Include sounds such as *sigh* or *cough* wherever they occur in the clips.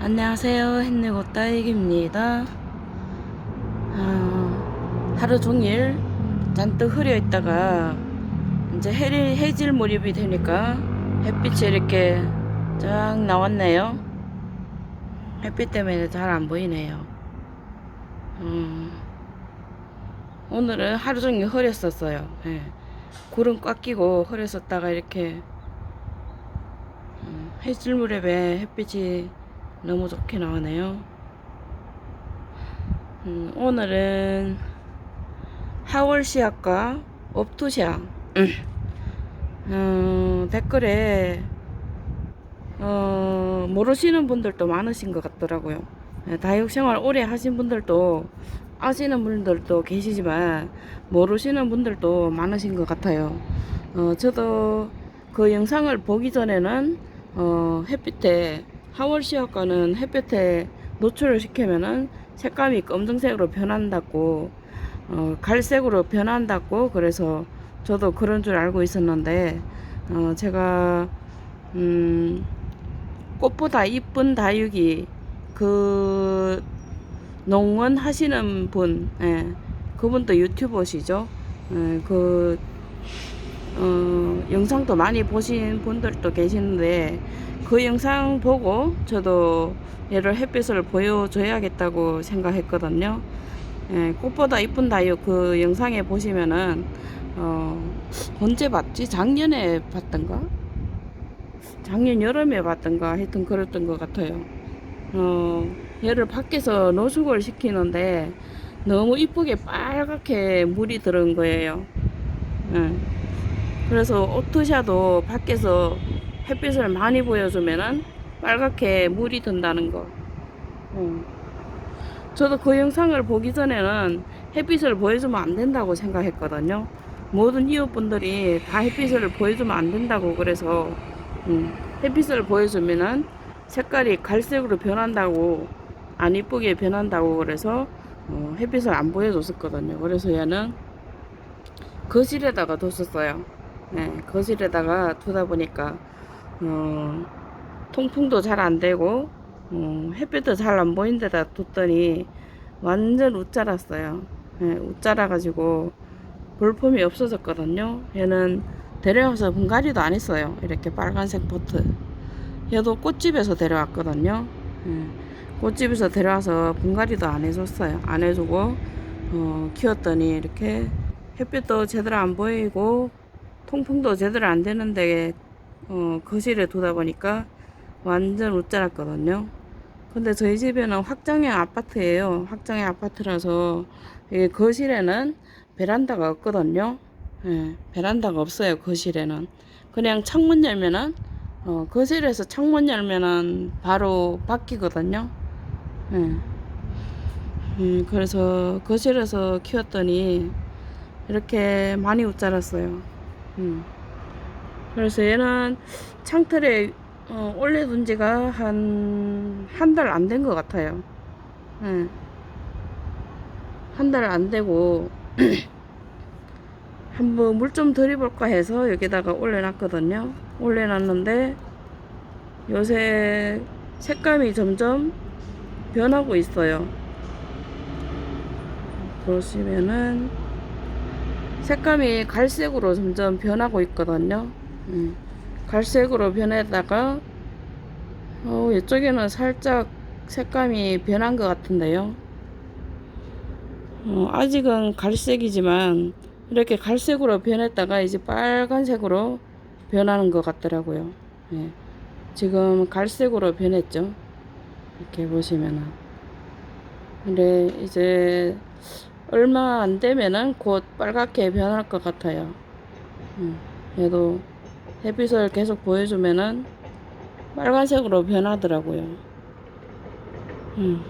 안녕하세요. 햇내고 따익입니다. 어, 하루 종일 잔뜩 흐려 있다가 이제 해, 해질 무렵이 되니까 햇빛이 이렇게 쫙 나왔네요. 햇빛 때문에 잘 안 보이네요. 음, 오늘은 하루 종일 흐렸었어요. 예. 구름 꽉 끼고 흐렸었다가 이렇게 음, 해질 무렵에 햇빛이 너무 좋게 나오네요. 음, 오늘은 하월시학과 옵토시아 음, 어, 댓글에 어, 모르시는 분들도 많으신 것 같더라고요. 예, 다육생활 오래 하신 분들도 아시는 분들도 계시지만 모르시는 분들도 많으신 것 같아요. 어, 저도 그 영상을 보기 전에는 어, 햇빛에 하월 시학과는 햇볕에 노출을 시키면은 색감이 검정색으로 변한다고 어, 갈색으로 변한다고 그래서 저도 그런 줄 알고 있었는데 어, 제가 음, 꽃보다 이쁜 다육이 그 농원 하시는 분 예, 그분도 유튜버시죠. 예, 그 어, 영상도 많이 보신 분들도 계시는데 그 영상 보고 저도 얘를 햇빛을 보여줘야겠다고 생각했거든요. 예, 꽃보다 이쁜 다육 그 영상에 보시면은 어, 언제 봤지? 작년에 봤던가? 작년 여름에 봤던가 하여튼 그랬던 것 같아요. 어, 얘를 밖에서 노숙을 시키는데 너무 이쁘게 빨갛게 물이 들은 거예요. 예. 그래서 오토샤도 밖에서 햇빛을 많이 보여주면은 빨갛게 물이 든다는 거. 어. 저도 그 영상을 보기 전에는 햇빛을 보여주면 안 된다고 생각했거든요. 모든 이웃분들이 다 햇빛을 보여주면 안 된다고 그래서 음, 햇빛을 보여주면은 색깔이 갈색으로 변한다고 안 이쁘게 변한다고 그래서 어, 햇빛을 안 보여줬었거든요. 그래서 얘는 거실에다가 뒀었어요. 네, 거실에다가 두다 보니까 어, 통풍도 잘 안 되고 어, 햇빛도 잘 안 보인 데다 뒀더니 완전 웃자랐어요. 네, 웃자라가지고 볼품이 없어졌거든요. 얘는 데려와서 분갈이도 안 했어요. 이렇게 빨간색 포트. 얘도 꽃집에서 데려왔거든요. 네, 꽃집에서 데려와서 분갈이도 안 해줬어요. 안 해주고 어, 키웠더니 이렇게 햇빛도 제대로 안 보이고 통풍도 제대로 안 되는데 어, 거실에 두다 보니까 완전 웃자랐거든요. 근데 저희 집에는 확장형 아파트예요. 확장형 아파트라서 이 거실에는 베란다가 없거든요. 예, 베란다가 없어요. 거실에는 그냥 창문 열면은 어, 거실에서 창문 열면은 바로 바뀌거든요. 예. 음, 그래서 거실에서 키웠더니 이렇게 많이 웃자랐어요. 음. 그래서 얘는 창틀에 어, 올려둔 지가 한, 한 달 안 된 것 같아요. 예. 한달 안 되고, *clears throat* 한번 물 좀 들여볼까 해서 여기다가 올려놨거든요. 올려놨는데, 요새 색감이 점점 변하고 있어요. 보시면은, 색감이 갈색으로 점점 변하고 있거든요. 음, 갈색으로 변했다가 어, 이쪽에는 살짝 색감이 변한 것 같은데요. 어, 아직은 갈색이지만 이렇게 갈색으로 변했다가 이제 빨간색으로 변하는 것 같더라고요. 예. 지금 갈색으로 변했죠. 이렇게 보시면은. 근데 이제 얼마 안 되면은 곧 빨갛게 변할 것 같아요. 음, 얘도 햇빛을 계속 보여주면은 빨간색으로 변하더라고요. 음,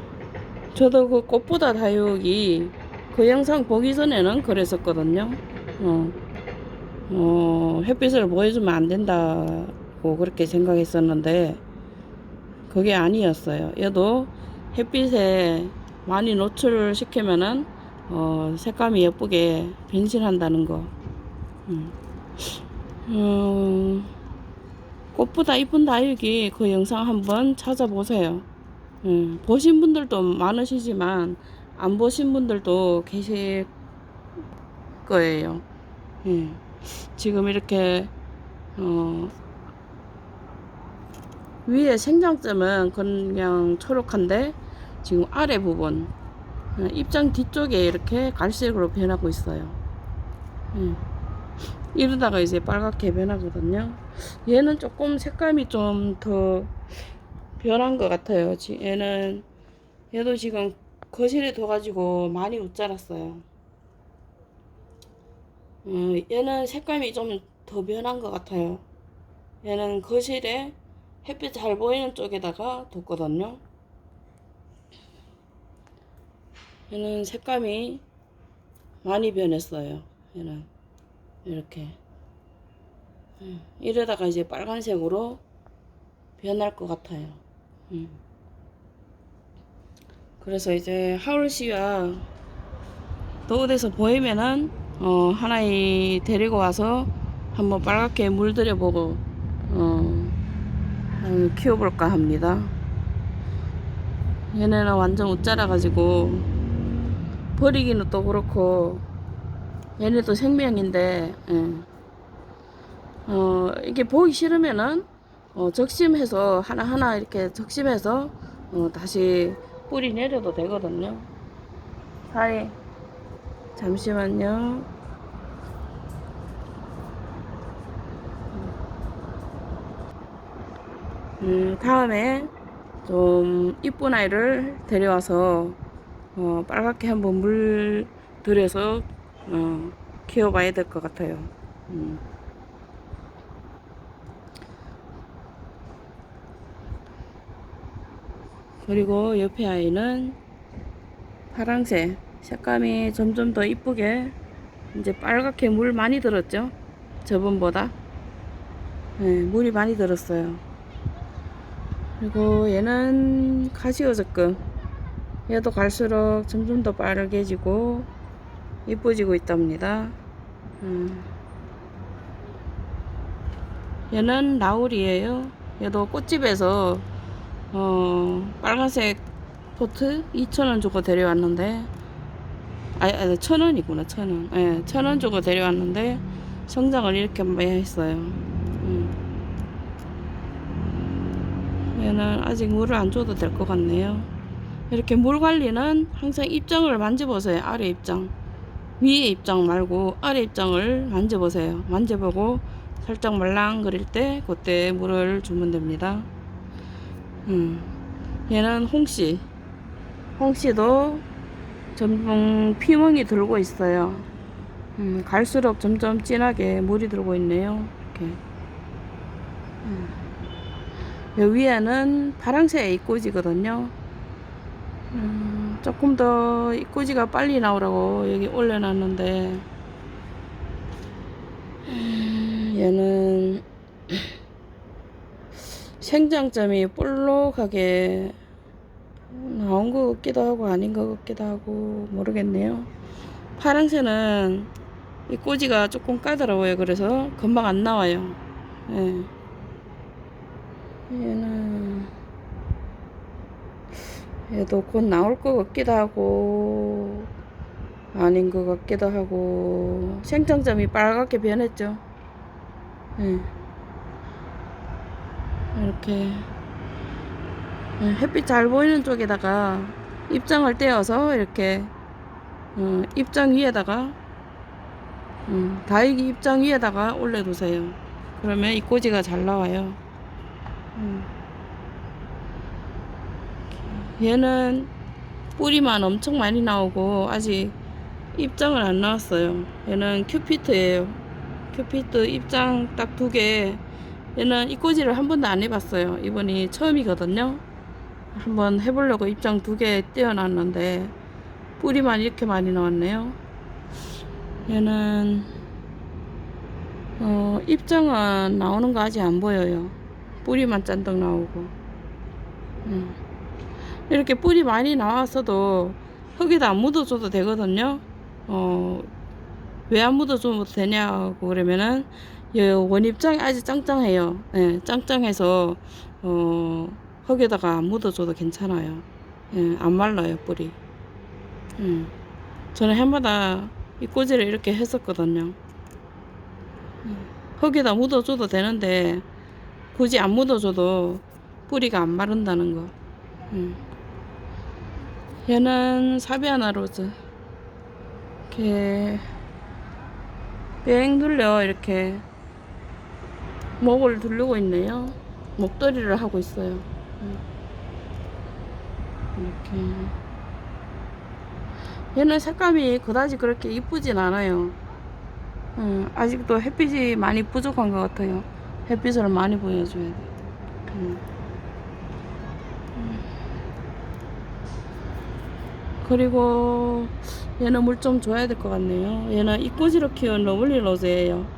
저도 그 꽃보다 다육이 그 영상 보기 전에는 그랬었거든요. 어, 어, 햇빛을 보여주면 안 된다고 그렇게 생각했었는데 그게 아니었어요. 얘도 햇빛에 많이 노출을 시키면은 어, 색감이 예쁘게 변신한다는 거. 음. 음, 꽃보다 이쁜 다육이 그 영상 한번 찾아보세요. 음, 보신 분들도 많으시지만 안 보신 분들도 계실 거예요. 예. 지금 이렇게 어, 위에 생장점은 그냥 초록한데 지금 아래 부분 어, 입장 뒤쪽에 이렇게 갈색으로 변하고 있어요. 예. 이러다가 이제 빨갛게 변하거든요. 얘는 조금 색감이 좀 더 변한 것 같아요. 지- 얘는 얘도 지금 거실에 둬가지고 많이 못 자랐어요. 어, 얘는 색감이 좀 더 변한 것 같아요. 얘는 거실에 햇빛 잘 보이는 쪽에다가 뒀거든요. 얘는 색감이 많이 변했어요. 얘는 이렇게 음, 이러다가 이제 빨간색으로 변할 것 같아요. 음. 그래서 이제 하울씨가 또 어디서 보이면은 어, 하나이 데리고 와서 한번 빨갛게 물들여보고 어, 어, 키워볼까 합니다. 얘네는 완전 웃자라가지고 버리기는 또 그렇고 얘네도 생명인데 예. 어, 이게 보기 싫으면은 어, 적심해서 하나하나 이렇게 적심해서 어, 다시 뿌리 내려도 되거든요. 사이 잠시만요. 음, 다음에 좀 이쁜 아이를 데려와서 어, 빨갛게 한번 물 들여서 어, 키워봐야 될 것 같아요. 음. 그리고 옆에 아이는 파랑색 색감이 점점 더 이쁘게 이제 빨갛게 물 많이 들었죠? 저번보다? 네, 물이 많이 들었어요. 그리고 얘는 가시오 적금 얘도 갈수록 점점 더 빠르게지고 이뻐지고 있답니다 음. 얘는 라울이에요 얘도 꽃집에서 어, 빨간색 포트 2,000원 주고 데려왔는데, 아니, 아니, 1,000원이구나, 1,000원. 예, 1,000원 주고 데려왔는데, 성장을 이렇게 많이 했어요. 음. 얘는 아직 물을 안 줘도 될 것 같네요. 이렇게 물 관리는 항상 입장을 만져보세요. 아래 입장. 위에 입장 말고 아래 입장을 만져보세요. 만져보고 살짝 말랑거릴 때 그때 물을 주면 됩니다. 음. 얘는 홍씨. 홍씨도 점점 피멍이 들고 있어요. 음, 갈수록 점점 진하게 물이 들고 있네요. 이렇게. 음. 여 위에는 파랑색 입꼬지거든요. 음, 조금 더 입꼬지가 빨리 나오라고 여기 올려놨는데, 음, 얘는 생장점이 볼록하게 나온 것 같기도 하고 아닌 것 같기도 하고 모르겠네요. 파랑새는 이 꼬지가 조금 까다로워요. 그래서 금방 안 나와요. 예. 얘는 얘도 곧 나올 것 같기도 하고 아닌 것 같기도 하고 생장점이 빨갛게 변했죠. 예. 이렇게 예, 햇빛 잘 보이는 쪽에다가 입장을 떼어서 이렇게 어, 입장 위에다가 음, 다육이 입장 위에다가 올려두세요. 그러면 이 꼬지가 잘 나와요. 음. 얘는 뿌리만 엄청 많이 나오고 아직 입장을 안 나왔어요. 얘는 큐피트예요. 큐피트 입장 딱 두 개. 얘는 이 꼬지를 한 번도 안 해봤어요. 이번이 처음이거든요. 한번 해보려고 입장 두 개 떼어놨는데 뿌리만 이렇게 많이 나왔네요. 얘는 어, 입장은 나오는 거 아직 안 보여요. 뿌리만 짠뜩 나오고. 음. 이렇게 뿌리 많이 나왔어도 흙에다 안 묻어줘도 되거든요. 어, 왜 안 묻어줘도 되냐고 그러면은 이 원입장이 아직 짱짱해요. 예, 짱짱해서 어, 흙에다가 안 묻어줘도 괜찮아요. 예, 안 말라요 뿌리. 음. 저는 해마다 이 꽂이를 이렇게 했었거든요. 음. 흙에다 묻어줘도 되는데 굳이 안 묻어줘도 뿌리가 안 마른다는 거. 음. 얘는 사비아나 로즈. 이렇게 뺑 돌려 이렇게 목을 두르고 있네요. 목도리를 하고 있어요. 음. 이렇게. 얘는 색감이 그다지 그렇게 이쁘진 않아요. 음, 아직도 햇빛이 많이 부족한 것 같아요. 햇빛을 많이 보여줘야 돼. 음. 음. 그리고 얘는 물 좀 줘야 될 것 같네요. 얘는 이꼬지로 키운 러블리 로즈예요.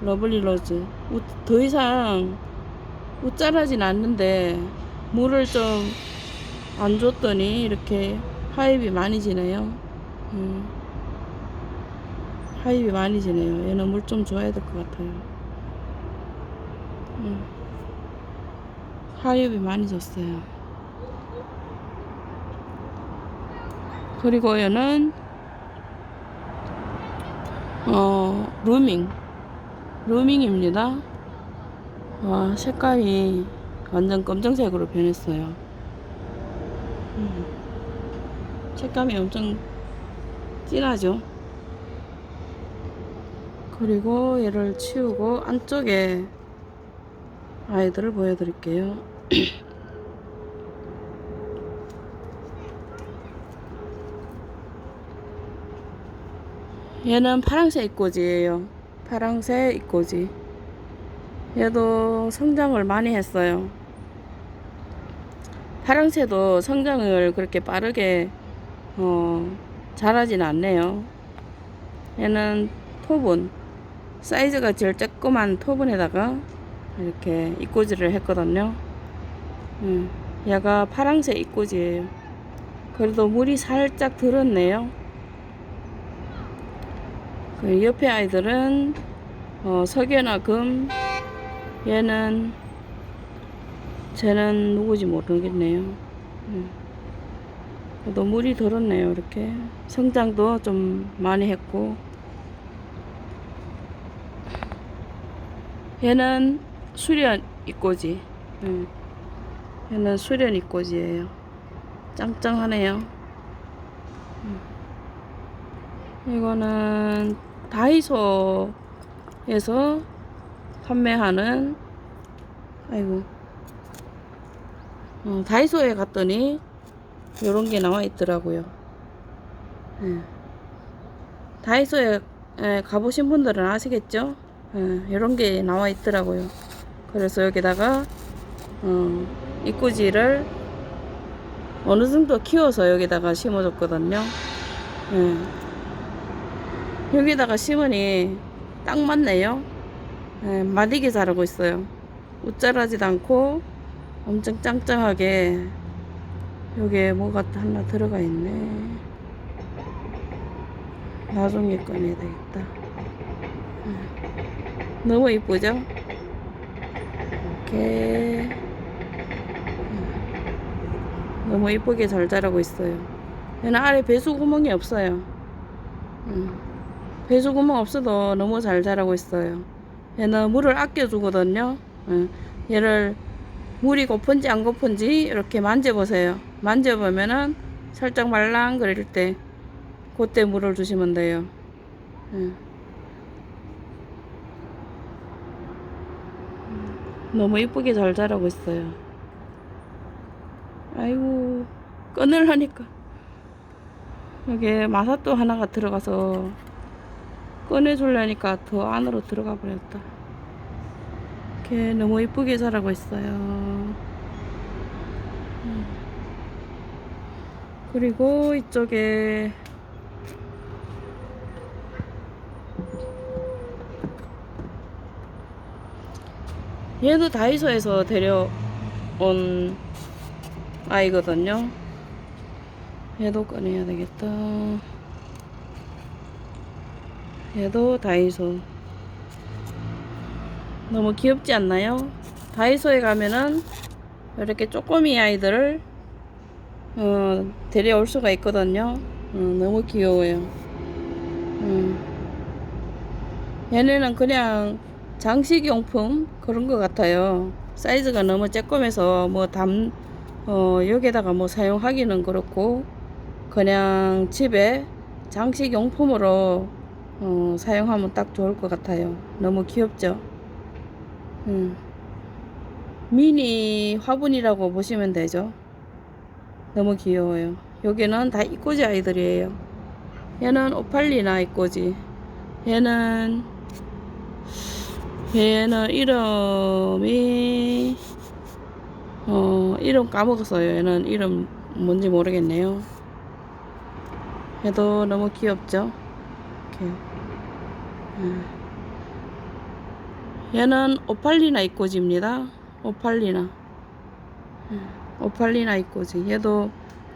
러블리 로즈. 우- 더 이상 웃자라진 않는데 물을 좀 안 줬더니 이렇게 하입이 많이 지네요. 음. 하입이 많이 지네요. 얘는 물 좀 줘야 될 것 같아요. 음. 하입이 많이 졌어요. 그리고 얘는 어 루밍 루밍입니다. 와 색감이 완전 검정색으로 변했어요. 음. 색감이 엄청 진하죠. 그리고 얘를 치우고 안쪽에 아이들을 보여드릴게요. *clears throat* 얘는 파랑새 입꼬지예요. 파랑새 입꼬지. 얘도 성장을 많이 했어요. 파랑새도 성장을 그렇게 빠르게 어, 잘하진 않네요. 얘는 토분 사이즈가 제일 조그만 토분에다가 이렇게 입꼬지를 했거든요. 음, 얘가 파랑새 입꼬지예요. 그래도 물이 살짝 들었네요. 그 옆에 아이들은 어, 석유나 금 얘는 쟤는 누구지 모르겠네요. 음. 물이 들었네요. 이렇게 성장도 좀 많이 했고 얘는 수련 입꼬지. 음. 얘는 수련 입꼬지예요. 짱짱하네요. 음. 이거는 다이소에서 판매하는 아이고 어, 다이소에 갔더니 요런 게 나와 있더라고요. 예. 다이소에 예, 가보신 분들은 아시겠죠? 예, 요런 게 나와 있더라고요. 그래서 여기다가 어, 입구지를 어느 정도 키워서 여기다가 심어줬거든요. 예. 여기다가 심으니 딱 맞네요. 예, 마디게 자라고 있어요. 웃자라지도 않고 엄청 짱짱하게 여기에 뭐가 하나 들어가 있네. 나중에 꺼내야 되겠다. 예. 너무 이쁘죠? 이렇게 예. 너무 이쁘게 잘 자라고 있어요. 얘는 아래 배수 구멍이 없어요. 음. 배수 구멍 없어도 너무 잘 자라고 있어요. 얘는 물을 아껴 주거든요. 예. 얘를 물이 고픈지 안 고픈지 이렇게 만져보세요. 만져보면은 살짝 말랑거릴 때 그때 물을 주시면 돼요. 예. 너무 이쁘게 잘 자라고 있어요. 아이고 꺼내려니까 여기에 마사또 하나가 들어가서 꺼내주려니까 더 안으로 들어가 버렸다. 이렇게 너무 이쁘게 자라고 있어요. 음. 그리고 이쪽에 얘도 다이소에서 데려온 아이거든요. 얘도 꺼내야 되겠다. 얘도 다이소. 너무 귀엽지 않나요? 다이소에 가면은 이렇게 쪼꼬미 아이들을 어, 데려올 수가 있거든요. 어, 너무 귀여워요. 음. 얘네는 그냥 장식용품 그런 것 같아요. 사이즈가 너무 쬐꼼해서 뭐 담, 어, 여기에다가 뭐 사용하기는 그렇고 그냥 집에 장식용품으로 어, 사용하면 딱 좋을 것 같아요. 너무 귀엽죠? 음. 미니 화분이라고 보시면 되죠. 너무 귀여워요. 여기는 다 이꼬지 아이들이에요. 얘는 오팔리나 이꼬지. 얘는 얘는 이름이 어 이름 까먹었어요. 얘는 이름 뭔지 모르겠네요. 얘도 너무 귀엽죠. 이렇게. 음. 얘는 오팔리나 이꼬지입니다. 오팔리나. 음, 오팔리나 이꼬지. 얘도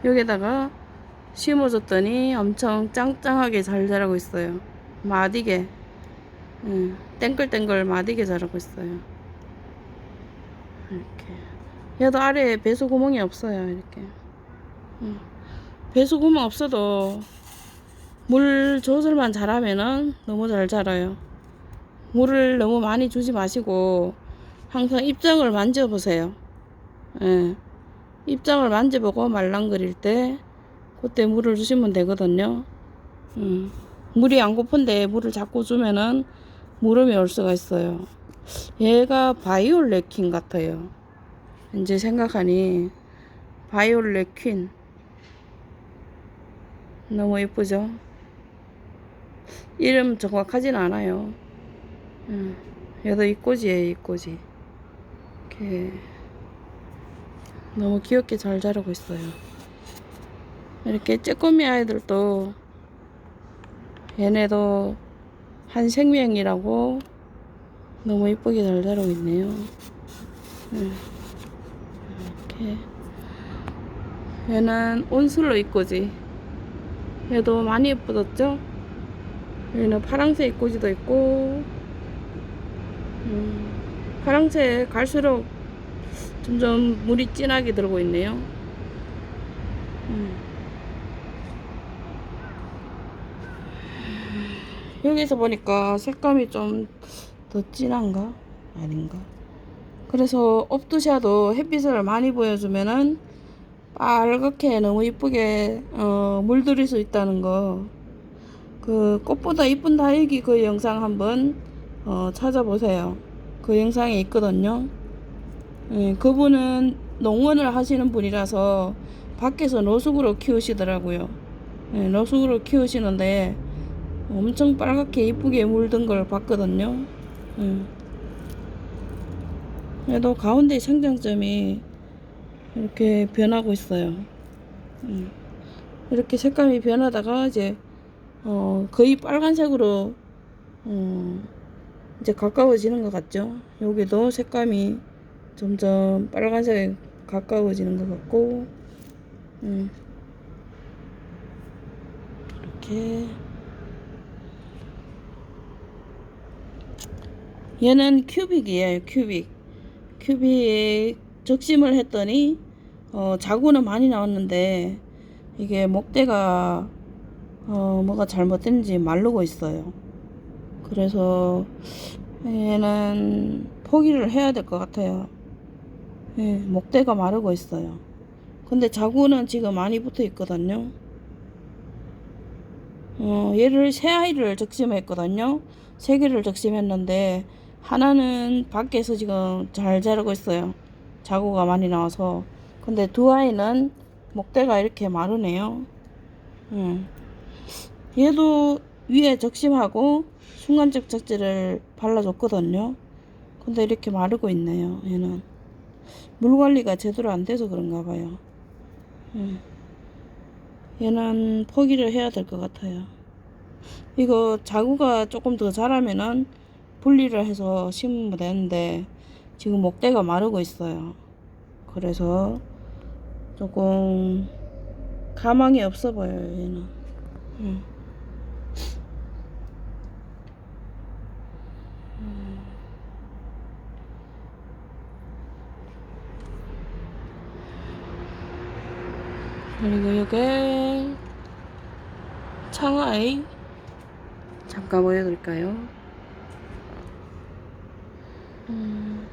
여기다가 심어줬더니 엄청 짱짱하게 잘 자라고 있어요. 마디게. 음, 땡글땡글 마디게 자라고 있어요. 이렇게. 얘도 아래에 배수 구멍이 없어요. 이렇게. 음, 배수 구멍 없어도 물 조절만 잘하면은 너무 잘 자라요. 물을 너무 많이 주지 마시고 항상 입장을 만져보세요. 예. 입장을 만져보고 말랑거릴 때 그때 물을 주시면 되거든요. 음. 물이 안 고픈데 물을 자꾸 주면은 무름이 올 수가 있어요. 얘가 바이올렛 퀸 같아요. 이제 생각하니 바이올렛 퀸 너무 예쁘죠? 이름 정확하진 않아요. 음, 얘도 이꼬지예요, 이 꼬지. 이렇게 너무 귀엽게 잘 자라고 있어요. 이렇게 쬐꼬미 아이들도 얘네도 한 생명이라고 너무 이쁘게 잘 자라고 있네요. 음, 이렇게 얘는 온슬로 이꼬지. 얘도 많이 예뻐졌죠? 여기는 파랑새 이꼬지도 있고 음, 파랑새 갈수록 점점 물이 진하게 들고 있네요. 음. 여기서 보니까 색감이 좀 더 진한가? 아닌가? 그래서 옵두샤도 햇빛을 많이 보여주면은 빨갛게 너무 이쁘게 어, 물들일 수 있다는 거. 그 꽃보다 이쁜 다육이 그 영상 한번 어, 찾아보세요. 그 영상에 있거든요. 예, 그분은 농원을 하시는 분이라서 밖에서 노숙으로 키우시더라고요. 예, 노숙으로 키우시는데 엄청 빨갛게 이쁘게 물든 걸 봤거든요. 예. 그래도 가운데 성장점이 이렇게 변하고 있어요. 음. 이렇게 색감이 변하다가 이제 어 거의 빨간색으로 어 이제 가까워지는 것 같죠. 여기도 색감이 점점 빨간색 가까워지는 것 같고 음. 이렇게 얘는 큐빅이에요. 큐빅. 큐빅 적심을 했더니 어, 자구는 많이 나왔는데 이게 목대가 어, 뭐가 잘못됐는지 마르고 있어요. 그래서 얘는 포기를 해야 될 것 같아요. 예, 목대가 마르고 있어요. 근데 자구는 지금 많이 붙어 있거든요. 어, 얘를 세 아이를 적심했거든요. 세 개를 적심했는데 하나는 밖에서 지금 잘 자라고 있어요. 자구가 많이 나와서. 근데 두 아이는 목대가 이렇게 마르네요. 음. 얘도 위에 적심하고 순간적 적재를 발라줬거든요. 근데 이렇게 마르고 있네요. 얘는 물 관리가 제대로 안 돼서 그런가 봐요. 음. 얘는 포기를 해야 될 것 같아요. 이거 자구가 조금 더 자라면은 분리를 해서 심으면 되는데 지금 목대가 마르고 있어요. 그래서 조금 가망이 없어 보여요, 얘는. 음. 그리고 요게 청아이 잠깐 보여드릴까요? 음,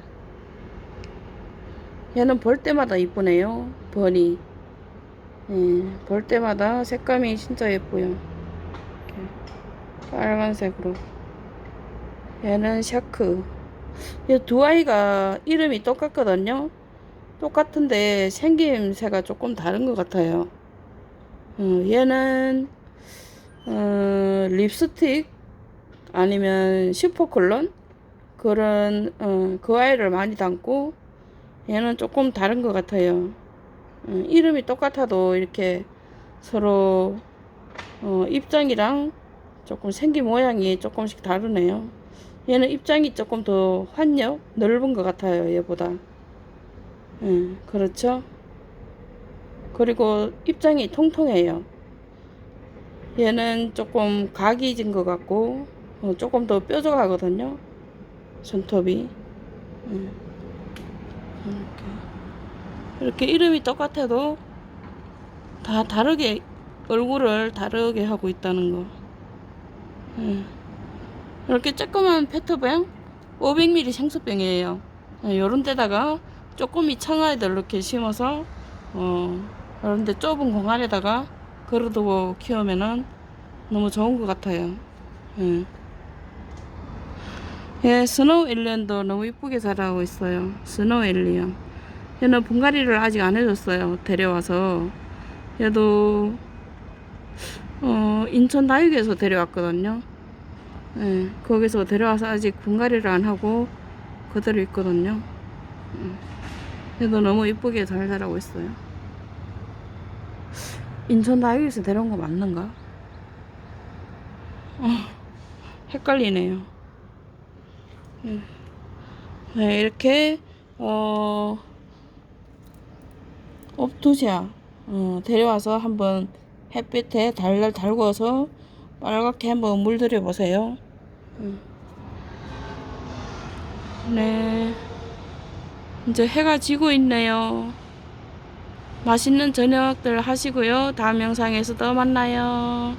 얘는 볼 때마다 이쁘네요. 번이. 예, 볼 때마다 색감이 진짜 예뻐요. 이렇게 빨간색으로. 얘는 샤크. 이 두 아이가 이름이 똑같거든요. 똑같은데 생김새가 조금 다른 것 같아요. 어, 얘는 어, 립스틱 아니면 슈퍼클론 그런 어, 그 아이를 많이 담고 얘는 조금 다른 것 같아요. 어, 이름이 똑같아도 이렇게 서로 어, 입장이랑 조금 생긴 모양이 조금씩 다르네요. 얘는 입장이 조금 더 환력 넓은 것 같아요. 얘보다. 예, 그렇죠. 그리고 입장이 통통해요. 얘는 조금 각이 진 것 같고 어, 조금 더 뾰족하거든요. 손톱이. 음. 이렇게. 이렇게 이름이 똑같아도 다 다르게 얼굴을 다르게 하고 있다는 거. 음. 이렇게 조그만 페트병 500ml 생수병이에요. 이런 데다가 조금이 청아이들 이렇게 심어서 어 이런 데 좁은 공간에다가 걸어두고 키우면은 너무 좋은 것 같아요. 예. 예, 스노우 엘리언도 너무 이쁘게 자라고 있어요. 스노우 엘리언. 얘는 분갈이를 아직 안 해줬어요. 데려와서. 얘도, 어, 인천 다육에서 데려왔거든요. 예, 거기서 데려와서 아직 분갈이를 안 하고 그대로 있거든요. 음. 얘도 너무 이쁘게 잘 자라고 있어요. 인천 다육에서 데려온 거 맞는가? 어, 헷갈리네요. 음. 네, 이렇게, 어, 옵투시아, 어, 데려와서 한번 햇빛에 달달 달궈서 빨갛게 한번 물들여 보세요. 음. 네. 이제 해가 지고 있네요. 맛있는 저녁들 하시고요. 다음 영상에서 또 만나요.